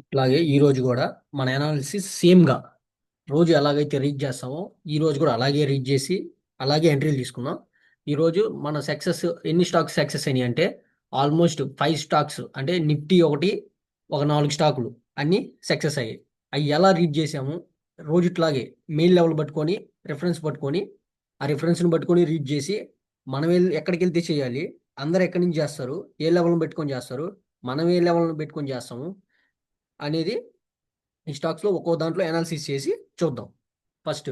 ఇట్లాగే ఈ రోజు కూడా మన అనాలిసిస్ సేమ్గా రోజు ఎలాగైతే రీడ్ చేస్తామో ఈ రోజు కూడా అలాగే రీడ్ చేసి అలాగే ఎంట్రీలు తీసుకున్నాం ఈరోజు మన సక్సెస్ ఎన్ని స్టాక్స్ సక్సెస్ అయినాయి అంటే ఆల్మోస్ట్ ఫైవ్ స్టాక్స్ అంటే నిఫ్టీ ఒకటి ఒక నాలుగు స్టాకులు అన్నీ సక్సెస్ అయ్యాయి. అవి ఎలా రీడ్ చేసాము? రోజు ఇట్లాగే మెయిల్ లెవెల్ పట్టుకొని రెఫరెన్స్ పట్టుకొని ఆ రెఫరెన్స్ని పట్టుకొని రీడ్ చేసి మనం వెళ్ళి ఎక్కడికి వెళ్తే చేయాలి? అందరు ఎక్కడి నుంచి చేస్తారు? ఏ లెవెల్ని పెట్టుకొని చేస్తారు? మనం ఏ లెవెల్ని పెట్టుకొని చేస్తాము? అనేది ఈ స్టాక్స్లో ఒక్కో దాంట్లో అనాలిసిస్ చేసి చూద్దాం. ఫస్ట్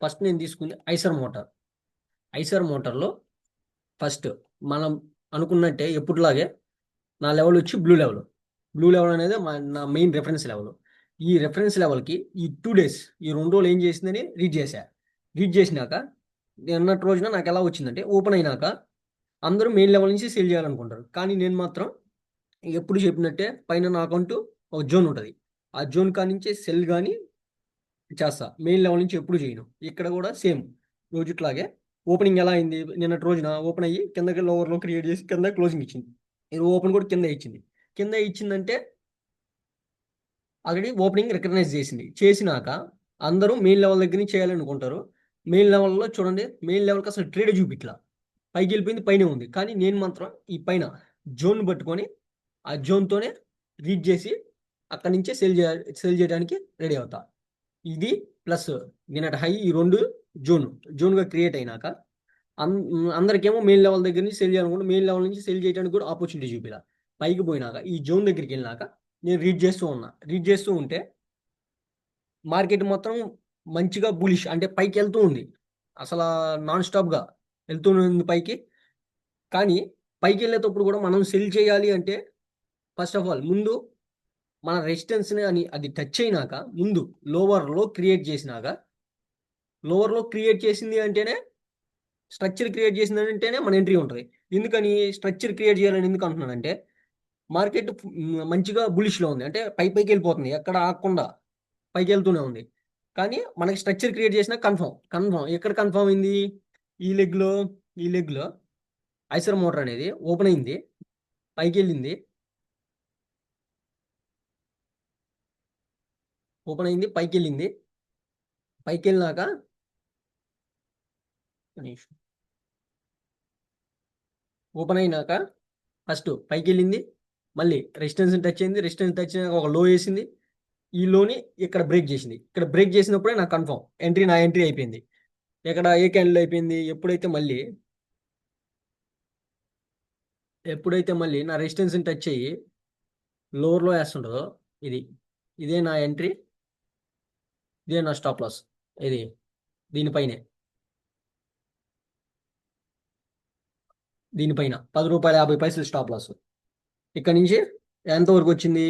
ఫస్ట్ నేను తీసుకుంది ఐసర్ మోటార్ ఐసర్ మోటార్లో ఫస్ట్ మనం అనుకున్నట్టే ఎప్పుడులాగే నా లెవెల్ వచ్చి బ్లూ లెవెల్ బ్లూ లెవెల్ అనేది మా నా మెయిన్ రెఫరెన్స్ లెవెల్ ఈ రెఫరెన్స్ లెవెల్కి ఈ టూ డేస్ ఈ రెండు రోజులు ఏం చేసిందని రీడ్ చేశా. రీడ్ చేసినాక నిన్నటి రోజున నాకు ఎలా వచ్చిందంటే ఓపెన్ అయినాక అందరూ మెయిన్ లెవెల్ నుంచి సెల్ చేయాలనుకుంటారు. కానీ నేను మాత్రం ఎప్పుడు చెప్పినట్టే పైన నా అకౌంట్ ఒక జోన్ ఉంటుంది. ఆ జోన్ కానించే సెల్ కానీ చేస్తా. మెయిన్ లెవెల్ నుంచి ఎప్పుడు చేయను. ఇక్కడ కూడా సేమ్. రోజుట్లాగే ఓపెనింగ్ ఎలా అయింది? నిన్నటి రోజున ఓపెన్ అయ్యి కిందకి లోవర్లో క్రియేట్ చేసి కింద క్లోజింగ్ ఇచ్చింది. ఇది ఓపెన్ కూడా కింద ఇచ్చింది. కింద ఇచ్చిందంటే ఆల్రెడీ ఓపెనింగ్ రికగ్నైజ్ చేసింది. చేసినాక అందరూ మెయిన్ లెవెల్ దగ్గర నుంచి చేయాలనుకుంటారు మెయిన్ లెవెల్లో చూడండి మెయిన్ లెవెల్కి అసలు ట్రేడ్ చూపిట్లా. పైకి వెళ్ళిపోయింది పైన ఉంది. కానీ నేను మాత్రం ఈ పైన జోన్ పట్టుకొని ఆ జోన్తోనే రీడ్ చేసి అక్కడి నుంచే సేల్ చేయ సేల్ చేయడానికి రెడీ అవుతా. ఇది ప్లస్ నిన్నటి హై ఈ రెండు జోన్ జోన్గా క్రియేట్ అయినాక అందరికేమో మెయిన్ లెవెల్ దగ్గర నుంచి సెల్ చేయాలనుకుంటే మెయిన్ లెవెల్ నుంచి సేల్ చేయడానికి కూడా ఆపర్చునిటీ చూపిలా. పైకి పోయినాక ఈ జోన్ దగ్గరికి వెళ్ళినాక నేను రీడ్ చేస్తూ ఉన్నా. రీడ్ చేస్తూ ఉంటే మార్కెట్ మొత్తం మంచిగా బులిష్ అంటే పైకి వెళ్తూ ఉంది. అసలు నాన్ స్టాప్గా వెళ్తూ ఉంది పైకి. కానీ పైకి వెళ్ళేటప్పుడు కూడా మనం సెల్ చేయాలి అంటే ఫస్ట్ ఆఫ్ ఆల్ ముందు మన రెసిస్టెన్స్ని అని అది టచ్ అయినాక ముందు లోవర్లో క్రియేట్ చేసినాక లోవర్లో క్రియేట్ చేసింది అంటేనే స్ట్రక్చర్ క్రియేట్ చేసింది అంటేనే మన ఎంట్రీ ఉంటుంది. ఎందుకని స్ట్రక్చర్ క్రియేట్ చేయాలని ఎందుకు అంటున్నానంటే మార్కెట్ మంచిగా బులిష్లో ఉంది. అంటే పై పైకి వెళ్ళిపోతుంది. ఎక్కడ ఆగకుండా పైకి వెళ్తూనే ఉంది. కానీ మనకి స్ట్రక్చర్ క్రియేట్ చేసిన కన్ఫర్మ్ కన్ఫర్మ్ ఎక్కడ కన్ఫర్మ్ అయింది? ఈ లెగ్లో ఈ లెగ్లో ఐసర్ మోటార్ అనేది ఓపెన్ అయింది. పైకి వెళ్ళింది. ఓపెన్ అయింది పైకి వెళ్ళింది పైకి వెళ్ళినాక ఓపెన్ అయినాక ఫస్ట్ పైకి వెళ్ళింది మళ్ళీ రెసిస్టెన్స్ టచ్ అయింది రెసిస్టెన్స్ టచ్ అయినాక ఒక లో వేసింది. ఈ లోని ఇక్కడ బ్రేక్ చేసింది. ఇక్కడ బ్రేక్ చేసినప్పుడే నాకు కన్ఫర్మ్. ఎంట్రీ నా ఎంట్రీ అయిపోయింది. ఎక్కడ ఏ క్యాండిల్ అయిపోయింది ఎప్పుడైతే మళ్ళీ ఎప్పుడైతే మళ్ళీ నా రెసిస్టెన్స్ని టచ్ అయ్యి లోవర్లో వేస్తుంటుందో ఇది ఇదే నా ఎంట్రీ. ఇదే నా స్టాప్ లాస్ ఇది దీనిపైనే. దీనిపైన. పది రూపాయల యాభై పైసలు స్టాప్ లాస్ ఇక్కడ నుంచి ఎంతవరకు వచ్చింది?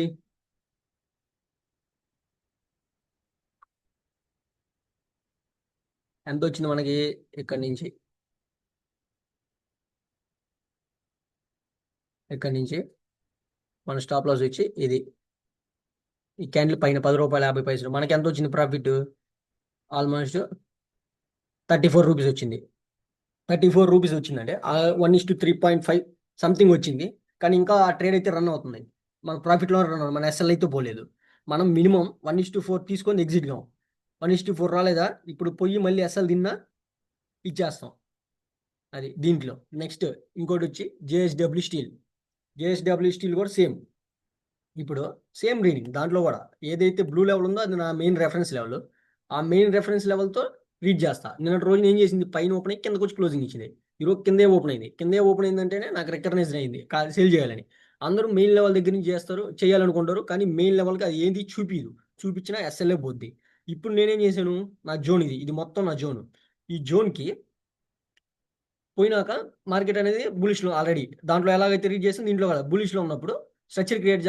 ఎంత వచ్చింది మనకి ఇక్కడ నుంచి? ఇక్కడ నుంచి మన స్టాప్ లాస్ వచ్చి ఇది. ఈ క్యాండిల్ పైన పది రూపాయల యాభై పైసలు. మనకి ఎంత వచ్చింది profit. Almost thirty four rupees వచ్చింది. థర్టీ ఫోర్ రూపీస్ వచ్చిందంటే one is to three point five something వచ్చింది. కానీ ఇంకా ఆ ట్రేడ్ అయితే రన్ అవుతుంది. మన ప్రాఫిట్లో రన్ అవుతుంది. మన ఎస్ఎల్ అయితే పోలేదు. మనం minimum one is to four తీసుకొని ఎగ్జిట్ కాం. వన్ ఇస్ టు ఫోర్ రాలేదా? ఇప్పుడు పోయి మళ్ళీ ఎస్ఎల్ తిన్నా ఇచ్చేస్తాం. అది దీంట్లో. నెక్స్ట్ ఇంకోటి వచ్చి జేఎస్డబ్ల్యూ స్టీల్ జేఎస్డబ్ల్యూ స్టీల్ కూడా సేమ్. ఇప్పుడు సేమ్ రీడింగ్ దాంట్లో కూడా ఏదైతే బ్లూ లెవెల్ ఉందో అది నా మెయిన్ రెఫరెన్స్ లెవెల్ ఆ మెయిన్ రెఫరెన్స్ లెవెల్తో రీడ్ చేస్తా. నిన్న రోజు ఏం చేసింది? పైన ఓపెన్ అయ్యి కిందకు వచ్చి క్లోజింగ్ ఇచ్చింది. ఈరోజు కిందే ఓపెన్ అయింది. కిందే ఓపెన్ అయిందంటేనే నాకు రికగ్నైజ్ అయింది. సేల్ చేయాలని. అందరూ మెయిన్ లెవెల్ దగ్గర నుంచి చేస్తారు చేయాలనుకుంటారు కానీ మెయిన్ లెవెల్కి అది ఏంది? చూపిదు. చూపించినా ఎస్ఎల్ఏ పోద్ది. ఇప్పుడు నేనేం చేశాను? నా జోన్ ఇది. ఇది మొత్తం నా జోన్. ఈ జోన్కి పోయినాక మార్కెట్ అనేది బులిష్లో ఆల్రెడీ దాంట్లో ఎలాగైతే రీడ్ చేసింది దీంట్లో కదా బులిష్లో ఉన్నప్పుడు స్ట్రక్చర్ క్రియేట్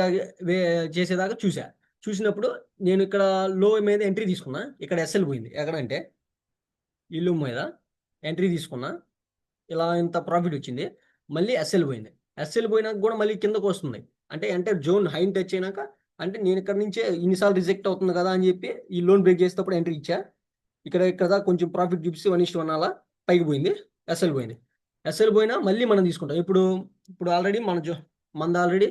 చేసేదాకా చూసా చూసినప్పుడు నేను ఇక్కడ లో మీద ఎంట్రీ తీసుకున్నా. ఇక్కడ ఎస్ఎల్ పోయింది. ఎక్కడంటే ఇల్లు మీద ఎంట్రీ తీసుకున్నా. ఇలా ఇంత ప్రాఫిట్ వచ్చింది. మళ్ళీ ఎస్ఎల్ పోయింది. ఎస్ఎల్ పోయినాక కూడా మళ్ళీ కిందకు వస్తుంది. అంటే అంటే జోన్ హైన్ టచ్ అయినాక అంటే నేను ఇక్కడ నుంచే ఇన్నిసార్లు రిజెక్ట్ అవుతుంది కదా అని చెప్పి ఈ లోన్ బ్రేక్ చేసేటప్పుడు ఎంట్రీ ఇచ్చా. ఇక్కడ ఇక్కడ కొంచెం ప్రాఫిట్ చూపిస్తే వన్ ఇష్టం వన్ అలా పైకి పోయింది. ఎస్ఎల్ పోయింది. ఎస్ఎల్ పోయినా మళ్ళీ మనం తీసుకుంటాం. ఇప్పుడు ఇప్పుడు ఆల్రెడీ మన జో మనది ఆల్రెడీ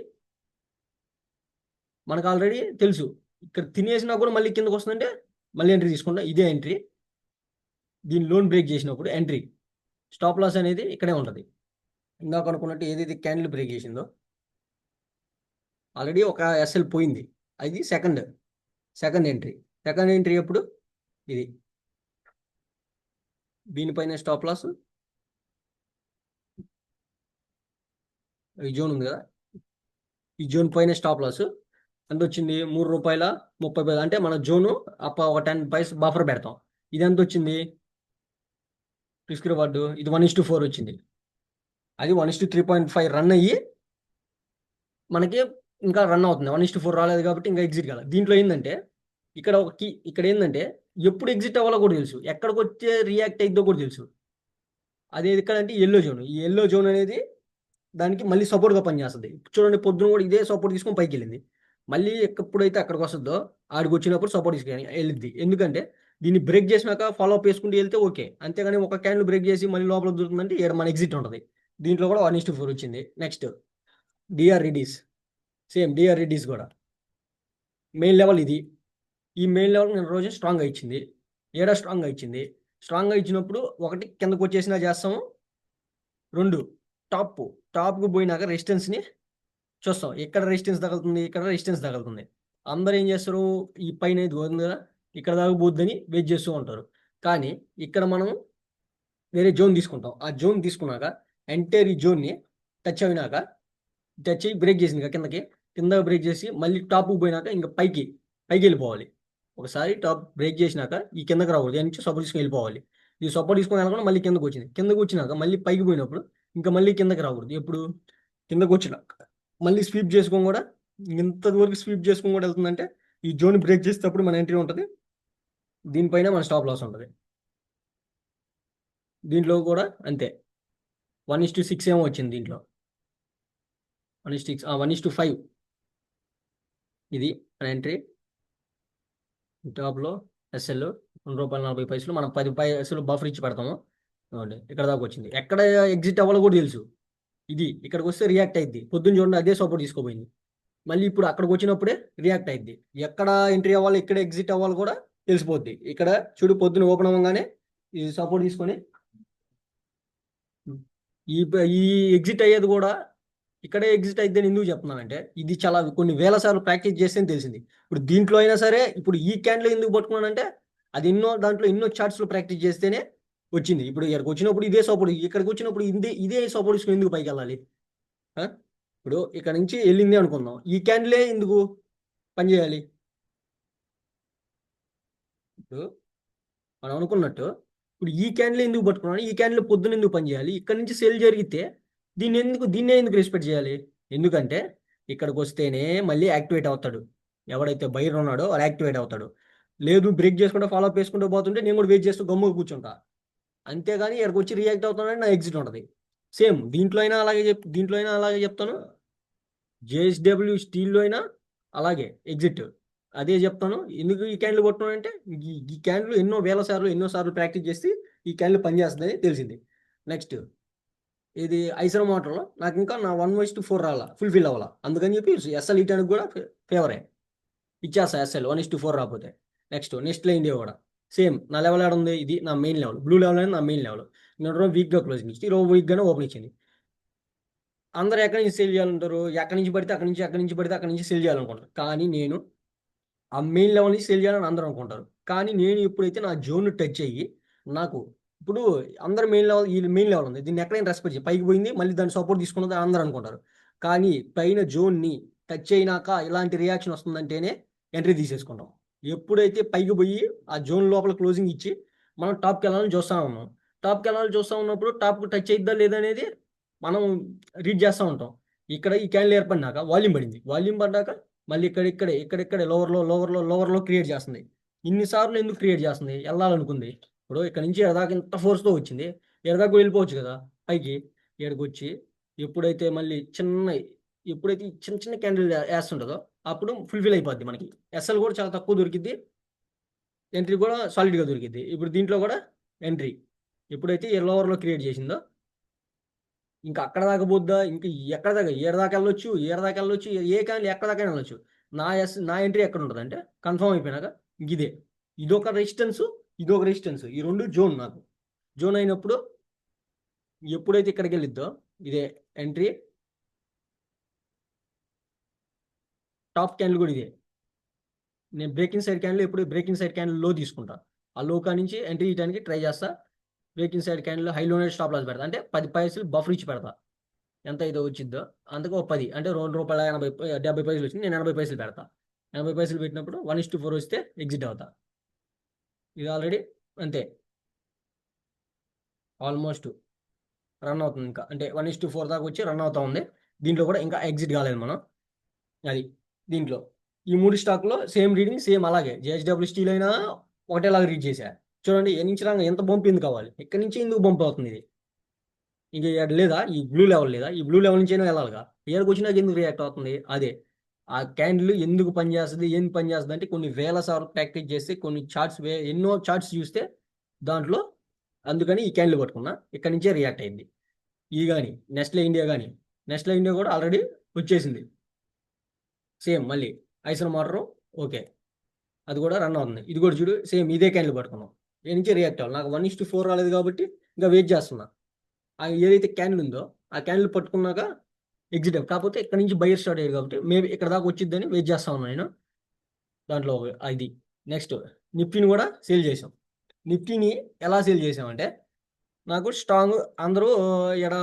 మనకు ఆల్రెడీ తెలుసు. ఇక్కడ తినేసినా కూడా మళ్ళీ కిందకు వస్తుందంటే మళ్ళీ ఎంట్రీ తీసుకుంటాం. ఇదే ఎంట్రీ దీని లోన్ బ్రేక్ చేసినప్పుడు ఎంట్రీ స్టాప్ లాస్ అనేది ఇక్కడే ఉంటుంది. ఇందాక అనుకున్నట్టు ఏదైతే క్యాండిల్ బ్రేక్ చేసిందో ఆల్రెడీ ఒక ఎస్ఎల్ పోయింది. అది second second entry second entry ఎప్పుడు? ఇది. దీనిపైన స్టాప్ లాస్ ఈ జోన్ ఉంది కదా. ఈ జోన్ పైన స్టాప్ లాస్ ఎంత వచ్చింది మూడు రూపాయల? ముప్పై పైసలు అంటే మన జోను అప్ప ఒక టెన్ పైస్ బఫర్ పెడతాం. ఇది ఎంత వచ్చింది రిస్క్ రివార్డు ఇది వన్ ఇస్ టు ఫోర్ వచ్చింది. అది one is to three point five run అయ్యి మనకి ఇంకా రన్ అవుతుంది. వన్ ఇస్ టు ఫోర్ రాలేదు కాబట్టి ఇంకా ఎగ్జిట్ కాలేదు. దీంట్లో ఏంటంటే ఇక్కడ ఒక కీ ఇక్కడ ఏంటంటే ఎప్పుడు ఎగ్జిట్ అవ్వాలో కూడా తెలుసు. ఎక్కడికి వచ్చే రియాక్ట్ అయిద్దో కూడా తెలుసు. అదే ఎక్కడంటే ఎల్లో జోన్ ఈ ఎల్లో జోన్ అనేది దానికి మళ్ళీ సపోర్ట్గా పనిచేస్తుంది. చూడండి పొద్దున కూడా ఇదే సపోర్ట్ తీసుకొని పైకి వెళ్ళింది. మళ్ళీ ఎప్పుడైతే అక్కడికి వస్తుందో ఆడికి వచ్చినప్పుడు సపోర్ట్ తీసుకుని వెళ్ళిద్ది. ఎందుకంటే దీన్ని బ్రేక్ చేసినాక ఫాలో అప్ చేసుకుంటూ వెళ్తే ఓకే. అంతేగాని ఒక క్యాండిల్ బ్రేక్ చేసి మళ్ళీ లోపల దొరుకుతుందంటే ఇక్కడ మన ఎగ్జిట్ ఉంటుంది. దీంట్లో కూడా వన్ ఇస్ ఫోర్ వచ్చింది. Next DR Reddy's same DR Reddy's కూడా. మెయిన్ లెవెల్ ఇది. ఈ మెయిన్ లెవెల్ నేను రోజు స్ట్రాంగ్గా ఇచ్చింది. ఏడా స్ట్రాంగ్గా ఇచ్చింది. స్ట్రాంగ్గా ఇచ్చినప్పుడు ఒకటి కిందకు వచ్చేసినా చేస్తాము. రెండు టాప్ టాప్కి పోయినాక రెసిస్టెన్స్ని చూస్తాం. ఎక్కడ రెసిస్టెన్స్ తగులుతుంది ఇక్కడ రెసిస్టెన్స్ తగులుతుంది. అందరూ ఏం చేస్తారు? ఈ పైన ఇది కదా ఇక్కడ దాకా పోద్దని వెయిట్ చేస్తూ ఉంటారు. కానీ ఇక్కడ మనం వేరే జోన్ తీసుకుంటాం. ఆ జోన్ తీసుకున్నాక ఎంటైర్ ఈ జోన్ని టచ్ అయినాక టచ్ అయ్యి బ్రేక్ చేసింది కదా కిందకి కింద బ్రేక్ చేసి మళ్ళీ టాప్కి పోయినాక ఇంకా పైకి పైకి వెళ్ళిపోవాలి. ఒకసారి టాప్ బ్రేక్ చేసినాక ఈ కిందకి రాకూడదు. దాని నుంచి సపోర్ట్ తీసుకుని వెళ్ళిపోవాలి. ఈ సపోర్ట్ తీసుకుని వెళ్ళకుండా మళ్ళీ కిందకు వచ్చింది. కిందకు వచ్చినాక మళ్ళీ పైకి పోయినప్పుడు ఇంకా మళ్ళీ కిందకి రాకూడదు. ఎప్పుడు? కిందకు వచ్చినాక. మళ్ళీ స్వీప్ చేసుకొని కూడా ఇంతవరకు స్వీప్ చేసుకొని కూడా వెళ్తుందంటే ఈ జోన్ బ్రేక్ చేసేటప్పుడు మన ఎంట్రీ ఉంటుంది. దీనిపైన మన స్టాప్ లాస్ ఉంటుంది. దీంట్లో కూడా అంతే. వన్ ఇస్ టు సిక్స్ ఏమో వచ్చింది దీంట్లో. One is six one is two five. ఇది మన ఎంట్రీ. టాప్లో ఎస్ఎల్ రెండు రూపాయల నలభై పైసలు. మనం పది పైసలు బఫర్ ఇచ్చి పెడతాము. ఇక్కడ దాకా వచ్చింది. ఎక్కడ ఎగ్జిట్ అవ్వాలో కూడా తెలుసు. ఇది ఇక్కడికి వస్తే రియాక్ట్ అయింది పొద్దున్న చూడండి అదే సపోర్ట్ తీసుకోపోయింది. మళ్ళీ ఇప్పుడు అక్కడికి వచ్చినప్పుడే రియాక్ట్ అయింది ఎక్కడ ఎంట్రీ అవ్వాలి ఎక్కడ ఎగ్జిట్ అవ్వాలి కూడా తెలిసిపోద్ది. ఇక్కడ చూడు పొద్దున ఓపెన్ అవ్వగానే ఈ సపోర్ట్ తీసుకొని ఈ ఈ ఎగ్జిట్ అయ్యేది కూడా ఇక్కడే ఎగ్జిట్ అయితే ఎందుకు చెప్తున్నానంటే ఇది చాలా కొన్ని వేల సార్లు ప్రాక్టీస్ చేస్తే తెలిసింది. ఇప్పుడు దీంట్లో అయినా సరే ఇప్పుడు ఈ క్యాండిల్ ఎందుకు పట్టుకున్నానంటే అది ఎన్నో దాంట్లో ఎన్నో చార్ట్స్లో ప్రాక్టీస్ చేస్తేనే వచ్చింది. ఇప్పుడు ఇక్కడికి వచ్చినప్పుడు ఇదే సపోర్ట్ ఇక్కడికి వచ్చినప్పుడు ఇదే ఇదే సపోర్ట్ ఎందుకు పైకి వెళ్ళాలి? ఇప్పుడు ఇక్కడ నుంచి వెళ్ళింది అనుకుందాం. ఈ క్యాండిలే ఎందుకు పనిచేయాలి ఇప్పుడు మనం అనుకున్నట్టు ఇప్పుడు ఈ క్యాండిల్ ఎందుకు పట్టుకున్నాను? ఈ క్యాండిల్ పొద్దున ఎందుకు పనిచేయాలి ఇక్కడ నుంచి సేల్ జరిగితే దీన్ని ఎందుకు దీన్నే ఎందుకు రెస్పెక్ట్ చేయాలి? ఎందుకంటే ఇక్కడికి వస్తేనే మళ్ళీ యాక్టివేట్ అవుతాడు. ఎవడైతే బైర్ ఉన్నాడో వాళ్ళు యాక్టివేట్ అవుతాడు. లేదు బ్రేక్ చేసుకుంటూ ఫాలో అప్ చేసుకుంటూ పోతుంటే నేను కూడా వెయిట్ చేస్తూ గమ్ముగా కూర్చుంటా. అంతేగాని ఇక్కడికి వచ్చి రియాక్ట్ అవుతానని నా ఎగ్జిట్ ఉంటుంది. సేమ్ దీంట్లో అయినా అలాగే చెప్ దీంట్లో అయినా అలాగే చెప్తాను. జేఎస్డబ్ల్యూ స్టీల్లో అయినా అలాగే ఎగ్జిట్ అదే చెప్తాను. ఎందుకు ఈ క్యాండిల్ కొట్టున్నాను అంటే ఈ క్యాండిల్ ఎన్నో వేల సార్లు ఎన్నో సార్లు ప్రాక్టీస్ చేసి ఈ క్యాండిల్ పనిచేస్తుందని తెలిసింది. నెక్స్ట్ ఇది ఐసర్ మోటార్లో నాకు ఇంకా నా వన్ వైస్ టు ఫోర్ రావాలా ఫుల్ఫిల్ అవ్వాలా. అందుకని చెప్పి ఎస్ఎల్ ఇటానికి కూడా ఫేవరే ఇచ్చేస్తా SL one is to four రాకపోతే. నెక్స్ట్ నెక్స్ట్ లైన్ కూడా. సేమ్ నా లెవెల్ ఆడ ఉంది? ఇది నా మెయిన్ లెవెల్. బ్లూ లెవెల్ అనేది నా మెయిన్ లెవెల్. నేను రోజు వీక్గా క్లోజింగ్ ఇచ్చి ఈరోజు వీక్గానే ఓపెన్ ఇచ్చింది. అందరూ ఎక్కడి నుంచి సేల్ చేయాలంటారు? ఎక్కడి నుంచి పడితే అక్కడి నుంచి ఎక్కడి నుంచి పడితే అక్కడి నుంచి సేల్ చేయాలనుకుంటారు. కానీ నేను ఆ మెయిన్ లెవెల్ నుంచి సేల్ చేయాలని అందరూ అనుకుంటారు. కానీ నేను ఎప్పుడైతే నా జోన్ టచ్ అయ్యి నాకు ఇప్పుడు అందరు మెయిన్ లెవెల్ ఈ మెయిన్ లెవెల్ ఉంది. దీన్ని ఎక్కడైనా రెస్పెక్ట్ చేయి. పైకి పోయింది మళ్ళీ దాన్ని సపోర్ట్ తీసుకున్నది అందరూ అనుకుంటారు. కానీ పైన జోన్ని టచ్ అయినాక ఇలాంటి రియాక్షన్ వస్తుందంటేనే ఎంట్రీ తీసేసుకుంటాం. ఎప్పుడైతే పైకి పోయి ఆ జోన్ లోపల క్లోజింగ్ ఇచ్చి మనం టాప్కి వెళ్ళాలని చూస్తూ ఉన్నాం. టాప్కి వెళ్ళాలని చూస్తూ ఉన్నప్పుడు టాప్కి టచ్ అయిద్దా లేదనేది మనం రీడ్ చేస్తూ ఉంటాం. ఇక్కడ ఈ క్యాండిల్ ఏర్పడినాక వాల్యూమ్ పడింది. వాల్యూమ్ పడ్డాక మళ్ళీ ఇక్కడ ఇక్కడే ఇక్కడిక్కడే లోవర్లో లోవర్లో లోవర్లో క్రియేట్ చేస్తుంది. ఇన్నిసార్లు ఎందుకు క్రియేట్ చేస్తుంది? వెళ్ళాలనుకుంది. ఇప్పుడు ఇక్కడ నుంచి ఎడదాకా ఇంత ఫోర్స్తో వచ్చింది. ఎడదాకా వెళ్ళిపోవచ్చు కదా పైకి. ఎడకొచ్చి వచ్చి ఎప్పుడైతే మళ్ళీ చిన్న ఎప్పుడైతే చిన్న చిన్న క్యాండిల్ వేస్తుంటుందో అప్పుడు ఫుల్ఫిల్ అయిపోద్ది మనకి. ఎస్ఎల్ కూడా చాలా తక్కువ దొరికిద్ది. ఎంట్రీ కూడా సాలిడ్గా దొరికిద్ది. ఇప్పుడు దీంట్లో కూడా ఎంట్రీ ఎప్పుడైతే ఏ ఓవర్లో క్రియేట్ చేసిందో ఇంకా అక్కడ దాకా పోద్దా? ఇంకా ఎక్కడ దాకా? ఏడు దాకా వెళ్ళొచ్చు? ఏడు దాకా వెళ్ళొచ్చు? ఏ కానీ ఎక్కడ దాకా వెళ్ళొచ్చు. నా ఎస్ నా ఎంట్రీ ఎక్కడ ఉంటుంది అంటే కన్ఫర్మ్ అయిపోయినాక ఇదే. ఇదొక రెసిస్టెన్స్ ఇదొక రెసిస్టెన్స్ ఈ రెండు జోన్ నాకు. జోన్ అయినప్పుడు ఎప్పుడైతే ఇక్కడికి వెళ్ళిద్దో ఇదే ఎంట్రీ టాప్ క్యాండిల్ కూడా ఇదే నేను బ్రేకింగ్ సైడ్ క్యాండిల్ ఎప్పుడు బ్రేకింగ్ సైడ్ క్యాండిల్లో తీసుకుంటా. ఆ లోకా నుంచి ఎంట్రీ చేయడానికి ట్రై చేస్తా. బ్రేకింగ్ సైడ్ క్యాండిల్ హైలోనే స్టాప్ లాస్ పెడతా. అంటే పది పైసలు బఫర్ ఇచ్చి పెడతా. ఎంత అయితే వచ్చిందో అంతకు ఒక పది. అంటే రెండు రూపాయల ఎనభై డెబ్బై పైసలు వచ్చింది నేను ఎనభై పైసలు పెడతా. ఎనభై పైసలు పెట్టినప్పుడు వన్ ఇస్ టు ఫోర్ వస్తే ఎగ్జిట్ అవుతా. ఇది ఆల్రెడీ అంతే. ఆల్మోస్ట్ రన్ అవుతుంది ఇంకా. అంటే వన్ ఇస్ టు ఫోర్ దాకా వచ్చి రన్ అవుతా ఉంది. దీంట్లో కూడా ఇంకా ఎగ్జిట్ కాలేదు మనం. అది. దీంట్లో. ఈ మూడు స్టాక్లో సేమ్ రీడింగ్ సేమ్ అలాగే. జేహెచ్డబ్ల్యూ స్టీల్ అయినా ఒకటేలాగా రీడ్ చేశా. చూడండి ఏ నుంచి రాగా ఎంత బంప్ ఎందుకు కావాలి ఎక్కడి నుంచి ఎందుకు బంప్ అవుతుంది ఇది? ఇంక లేదా? ఈ బ్లూ లెవెల్ లేదా? ఈ బ్లూ లెవెల్ నుంచి అయినా వెళ్ళాలిగా. ఇయర్కి వచ్చినాక ఎందుకు రియాక్ట్ అవుతుంది? అదే. ఆ క్యాండిల్ ఎందుకు పనిచేస్తుంది? ఏం పనిచేస్తుంది? అంటే కొన్ని వేల సార్లు ప్రాక్టీస్ చేస్తే కొన్ని చార్ట్స్ ఎన్నో చార్ట్స్ చూస్తే దాంట్లో అందుకని ఈ క్యాండిల్ పట్టుకున్నా. ఇక్కడ నుంచే రియాక్ట్ అయింది. ఇది కానీ నెస్ట్లే ఇండియా కానీ నెస్ట్లే ఇండియా కూడా ఆల్రెడీ వచ్చేసింది. సేమ్ మళ్ళీ ఐసన్ మోటారు ఓకే. అది కూడా రన్ అవుతుంది. ఇది కూడా చూడు సేమ్ ఇదే క్యాండిల్ పట్టుకున్నాం. ఏ నుంచి రియాక్ట్ అవ్వాలి. నాకు వన్ ఇస్టు ఫోర్ రాలేదు కాబట్టి ఇంకా వెయిట్ చేస్తున్నా. ఆ ఏదైతే క్యాండిల్ ఉందో ఆ క్యాండిల్ పట్టుకున్నాక ఎగ్జిట్ కాకపోతే ఇక్కడ నుంచి బయర్ స్టార్ట్ అయ్యారు కాబట్టి మేబీ ఇక్కడ దాకా వచ్చిద్దని వెయిట్ చేస్తా ఉన్నాను నేను. దాంట్లో ఇది. నెక్స్ట్ నిఫ్టీని కూడా సేల్ చేసాం నిఫ్టీని ఎలా సేల్ చేసామంటే నాకు స్ట్రాంగ్ అందరూ ఇక్కడ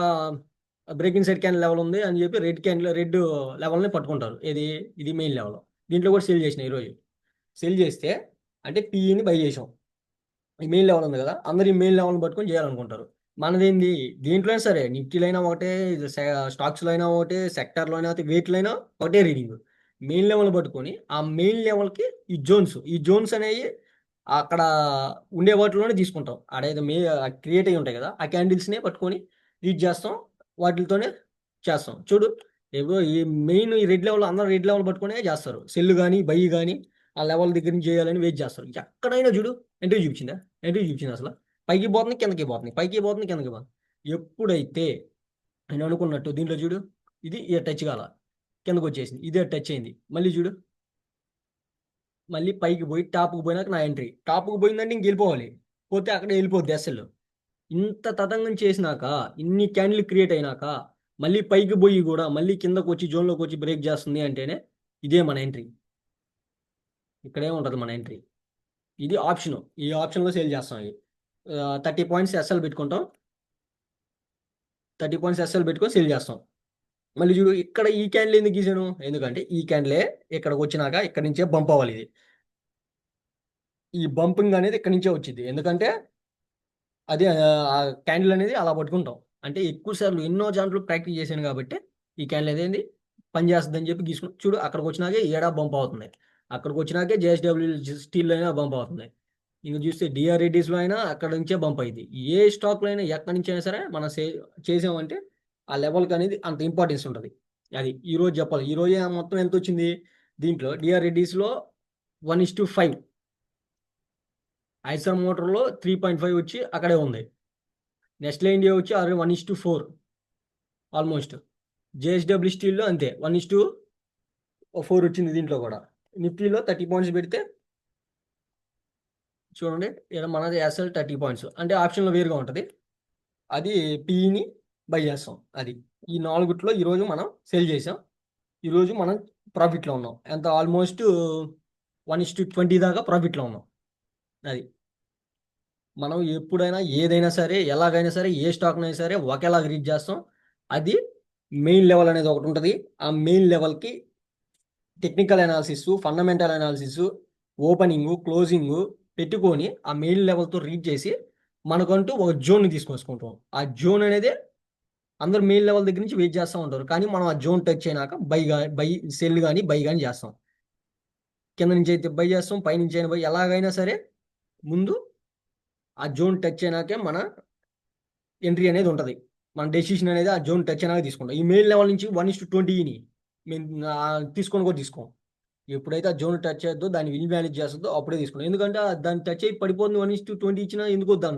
బ్రేకింగ్ సైడ్ క్యాండిల్ లెవెల్ ఉంది అని చెప్పి రెడ్ క్యాండిల్ రెడ్ లెవెల్ని పట్టుకుంటారు. ఇది ఇది మెయిన్ లెవెల్. దీంట్లో కూడా సేల్ చేసిన ఈరోజు. సేల్ చేస్తే అంటే పీఈని బై చేసాం. ఈ మెయిన్ లెవెల్ ఉంది కదా అందరు ఈ మెయిన్ లెవెల్ని పట్టుకొని చేయాలనుకుంటారు. మనదేంది దీంట్లో అయినా సరే నిఫ్టీలో అయినా ఒకటే స్టాక్స్లో అయినా ఒకటే సెక్టర్లో అయినా ఒకటే అయినా ఒకటే రీడింగ్. మెయిన్ లెవెల్ పట్టుకొని ఆ మెయిన్ లెవెల్కి ఈ జోన్స్ ఈ జోన్స్ అనేవి అక్కడ ఉండే వాటిలోనే తీసుకుంటాం. ఆడేదో మే క్రియేట్ అయ్యి ఉంటాయి కదా ఆ క్యాండిల్స్నే పట్టుకొని రీడ్ చేస్తాం. వాటితోనే చేస్తాం. చూడు ఏవో ఈ మెయిన్ ఈ రెడ్ లెవెల్ అందరూ రెడ్ లెవెల్ పట్టుకునే చేస్తారు. సెల్ కానీ బై కానీ ఆ లెవెల్ దగ్గర నుంచి చేయాలని వెయిట్ చేస్తారు. ఎక్కడైనా చూడు ఎంట్రీ చూపించిందా? ఎంట్రీ చూపించింది అసలు. పైకి పోతుంది కిందకి పోతుంది. పైకి పోతుంది కిందకి పోతుంది. ఎప్పుడైతే నేను అనుకున్నట్టు దీంట్లో చూడు ఇది ఇక టచ్ కాల. కిందకు వచ్చేసింది. ఇదే టచ్ అయింది. మళ్ళీ చూడు. మళ్ళీ పైకి పోయి టాప్కి పోయినాక నా ఎంట్రీ టాప్కి పోయిందంటే ఇంక వెళ్ళిపోవాలి. పోతే అక్కడ వెళ్ళిపోద్ది అసలు. ఇంత తతంగం చేసినాక ఇన్ని క్యాండిల్ క్రియేట్ అయినాక మళ్ళీ పైకి పోయి కూడా మళ్ళీ కిందకు వచ్చి జోన్లోకి వచ్చి బ్రేక్ చేస్తుంది అంటేనే ఇదే మన ఎంట్రీ. ఇక్కడే ఉంటుంది మన ఎంట్రీ. ఇది ఆప్షన్. ఈ ఆప్షన్లో సేల్ చేస్తాం ఇది థర్టీ పాయింట్స్ ఎస్ఎల్ పెట్టుకుంటాం. థర్టీ పాయింట్స్ ఎస్ఎల్ పెట్టుకొని సేల్ చేస్తాం. మళ్ళీ చూడు ఇక్కడ ఈ క్యాండిల్ ఎందుకు గీసాను? ఎందుకంటే ఈ క్యాండిలే ఇక్కడికి వచ్చినాక ఇక్కడ నుంచే బంప్ అవ్వాలి ఇది. ఈ బంపింగ్ అనేది ఇక్కడ నుంచే వచ్చింది. ఎందుకంటే అది ఆ క్యాండిల్ అనేది అలా పట్టుకుంటాం. అంటే ఎక్కువ సార్లు ఎన్నో దాంట్లో ప్రాక్టీస్ చేశాను కాబట్టి ఈ క్యాండిల్ అనేది పని చేస్తుందని చెప్పి గీసుకుని చూడు అక్కడికి వచ్చినాకే ఏడా బంప్ అవుతుంది అక్కడికి వచ్చినాకే జేఎస్డబ్ల్యూ స్టీల్ అయినా బంప్ అవుతుంది ఇంకా చూస్తే డిఆర్ఈడీస్లో అయినా అక్కడ నుంచే బంప్ అయింది. ఏ స్టాక్లో అయినా ఎక్కడి నుంచి అయినా సరే మనం సే చేసామంటే ఆ లెవెల్కి అనేది అంత ఇంపార్టెన్స్ ఉంటుంది. అది ఈరోజు చెప్పాలి. ఈరోజు మొత్తం ఎంత వచ్చింది దీంట్లో డిఆర్ఈడీస్లో one is to five. Eicher మోటార్లో three point five వచ్చి అక్కడే ఉంది. నెస్ట్లే ఇండియా వచ్చి already one is to four almost. JSW స్టీల్లో అంతే వన్ ఇస్ టు ఫోర్ వచ్చింది దీంట్లో కూడా. నిఫ్టీలో థర్టీ పాయింట్స్ పెడితే చూడండి ఇక్కడ మనది ఎస్ఎల్ థర్టీ పాయింట్స్. అంటే ఆప్షన్లో వేరుగా ఉంటుంది. అది పీఈని బై చేస్తాం అది. ఈ నాలుగుట్లో ఈరోజు మనం సేల్ చేసాం. ఈరోజు మనం ప్రాఫిట్లో ఉన్నాం. ఎంత? Almost one is to twenty దాకా ప్రాఫిట్లో ఉన్నాం. అది. మనం ఎప్పుడైనా ఏదైనా సరే ఎలాగైనా సరే ఏ స్టాక్నైనా సరే ఒకేలాగా రీడ్ చేస్తాం. అది మెయిన్ లెవెల్ అనేది ఒకటి ఉంటుంది. ఆ మెయిన్ లెవెల్కి technical analysis fundamental analysis opening closing పెట్టుకొని ఆ మెయిన్ లెవెల్తో రీడ్ చేసి మనకంటూ ఒక జోన్ తీసుకొచ్చుకుంటాం. ఆ జోన్ అనేది అందరు మెయిన్ లెవెల్ దగ్గర నుంచి వెయిట్ చేస్తూ ఉంటారు. కానీ మనం ఆ జోన్ టచ్ అయినాక బై బై సెల్ కానీ బై కానీ చేస్తాం. కింద నుంచి అయితే బై చేస్తాం పైనుంచి అయినా బై ఎలాగైనా సరే ముందు ఆ జోన్ టచ్ అయినాకే మన ఎంట్రీ అనేది ఉంటుంది. మన డెసిషన్ అనేది ఆ జోన్ టచ్ అయినాక తీసుకుంటాం. ఈ మెయిన్ లెవెల్ నుంచి వన్ ఇస్ టు ట్వంటీని మేము తీసుకొని కూడా తీసుకోం. ఎప్పుడైతే ఆ జోన్ టచ్ చేద్దో దాన్ని విల్ మేనేజ్ చేస్తుందో అప్పుడే తీసుకుంటాం. ఎందుకంటే దాన్ని టచ్ అయ్యి పడిపోతుంది వన్ ఇస్ టు ట్వంటీ ఇచ్చినా ఎందుకు వద్దా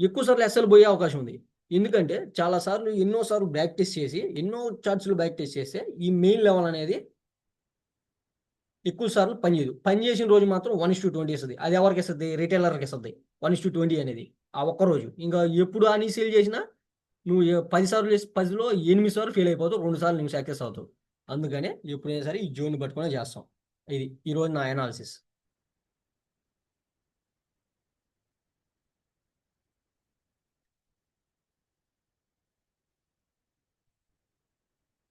ఎక్కువ సార్లు ఎస్ఎల్ పోయే అవకాశం ఉంది. ఎందుకంటే చాలా సార్లు ఎన్నో సార్లు బ్యాక్ టెస్ట్ చేసి ఎన్నో చార్ట్స్లో బ్యాక్ టెస్ట్ చేస్తే ఈ మెయిన్ లెవెల్ అనేది ఎక్కువ సార్లు పనిచేయదు పనిచేసిన పని చేసిన రోజు మాత్రం వన్ ఇస్ టు ట్వంటీ ఇస్తుంది అది ఎవరికి ఇస్తుంది రిటైలర్కి ఇస్తుంది వన్ ఇస్ టు ట్వంటీ అనేది ఆ ఒక్క రోజు. ఇంకా ఎప్పుడు అని సేల్ చేసినా నువ్వు పది సార్లు చేసి పదిలో ఎనిమిది సార్లు ఫెయిల్ అయిపోతావు. రెండు సార్లు నువ్వు సక్సెస్ అవుతావు. అందుకనే ఎప్పుడైనా సరే ఈ జోన్ పట్టుకునే చేస్తాం. ఇది ఈ రోజు నా అనాలిసిస్